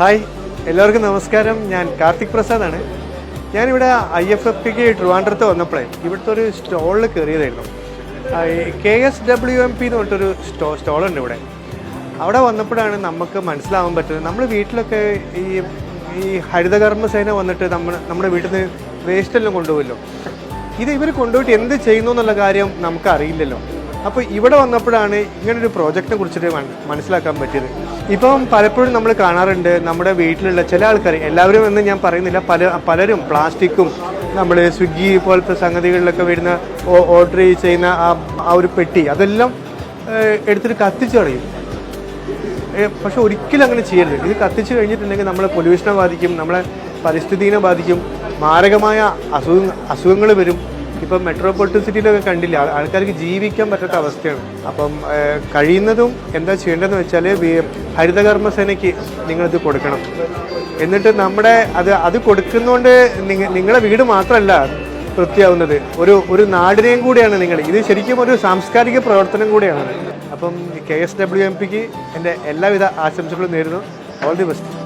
Hi എല്ലാവർക്കും നമസ്കാരം. ഞാൻ കാർത്തിക് പ്രസാദാണ് ഞാനിവിടെ ഐ എഫ് എഫ് പിക്ക് ട്രിവാൻഡ്രത്ത് വന്നപ്പോഴേ ഇവിടുത്തെ ഒരു സ്റ്റോളിൽ കയറിയതായിരുന്നു. K S W M P എന്ന് പറഞ്ഞിട്ടൊരു സ്റ്റോ സ്റ്റോളുണ്ട് ഇവിടെ. അവിടെ വന്നപ്പോഴാണ് നമുക്ക് മനസ്സിലാവാൻ പറ്റുന്നത്. നമ്മൾ വീട്ടിലൊക്കെ ഈ ഈ ഹരിതകർമ്മ സേന വന്നിട്ട് നമ്മൾ നമ്മുടെ വീട്ടിൽ നിന്ന് വേസ്റ്റെല്ലാം കൊണ്ടുപോകുമല്ലോ ഇത് ഇവർ കൊണ്ടുപോയിട്ട് എന്ത് ചെയ്യുന്നു എന്നുള്ള കാര്യം നമുക്കറിയില്ലല്ലോ. അപ്പോൾ ഇവിടെ വന്നപ്പോഴാണ് ഇങ്ങനൊരു പ്രോജക്റ്റിനെ കുറിച്ചിട്ട് മനസ്സിലാക്കാൻ പറ്റിയത്. ഇപ്പം പലപ്പോഴും നമ്മൾ കാണാറുണ്ട് നമ്മുടെ വീട്ടിലുള്ള ചില ആൾക്കാർ എല്ലാവരും എന്ന് ഞാൻ പറയുന്നില്ല പല പലരും പ്ലാസ്റ്റിക്കും നമ്മൾ സ്വിഗ്ഗി പോലത്തെ സംഗതികളിലൊക്കെ വരുന്ന ഓർഡർ ചെയ്യുന്ന ആ ഒരു പെട്ടി അതെല്ലാം എടുത്തിട്ട് കത്തിച്ചു കളയും. പക്ഷെ ഒരിക്കലും അങ്ങനെ ചെയ്യരുത്. ഇത് കത്തിച്ചു കഴിഞ്ഞിട്ടുണ്ടെങ്കിൽ നമ്മളെ പൊല്യൂഷനെ ബാധിക്കും നമ്മളെ പരിസ്ഥിതിനെ ബാധിക്കും മാരകമായ അസുഖ അസുഖങ്ങൾ വരും. ഇപ്പം മെട്രോപൊളിറ്റൻ സിറ്റിയിലൊക്കെ കണ്ടില്ല? ആൾക്കാർക്ക് ജീവിക്കാൻ പറ്റാത്ത അവസ്ഥയാണ്. അപ്പം കഴിയുന്നതും എന്താ ചെയ്യേണ്ടതെന്ന് വെച്ചാൽ ഹരിതകർമ്മസേനയ്ക്ക് നിങ്ങളിത് കൊടുക്കണം. എന്നിട്ട് നമ്മുടെ അത് അത് കൊടുക്കുന്നതുകൊണ്ട് നിങ്ങ നിങ്ങളുടെ വീട് മാത്രമല്ല വൃത്തിയാവുന്നത്. ഒരു ഒരു നാടിനെയും കൂടിയാണ് നിങ്ങൾ ഇത് ശരിക്കും ഒരു സാംസ്കാരിക പ്രവർത്തനം കൂടിയാണ്. അപ്പം കെ എസ് ഡബ്ല്യു എം പിക്ക് എന്റെ എല്ലാവിധ ആശംസകളും നേരുന്നു. All the best